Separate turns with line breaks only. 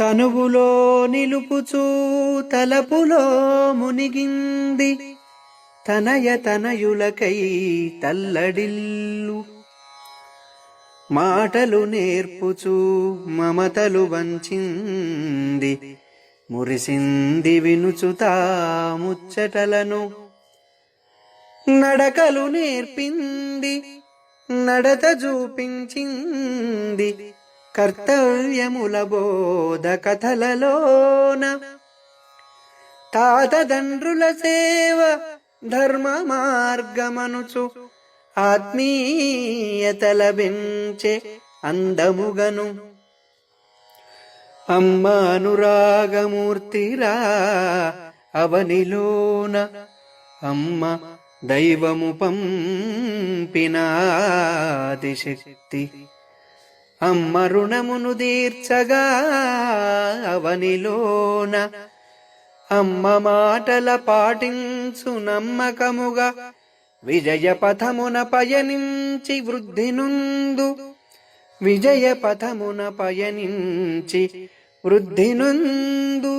తనువులో నిలుపుచూ తలపులో మునిగింది. తనయ తనయులకై తల్లడిల్లు. మాటలు నేర్పుచూ మమతలు వంచింది. మురిసింది వినుచుతా ముచ్చటలను. నడకలు నేర్పింది. నడత చూపించింది. కర్తవ్యముల బోధ కథలలోన తాతదండ్రుల సేవ ధర్మ మార్గమనుచు ఆత్మీయత లభించే అందముగను. అమ్మ అనురాగమూర్తిరా అవనిలోన అమ్మ దైవము పంపినాదిశక్తి. అమ్మ రుణమును తీర్చగా అవనిలోన అమ్మ మాటల పాటించు నమ్మకముగా విజయ పథమున పయనించి వృద్ధి నుందు విజయ పథమున పయనించి వృద్ధి నుందు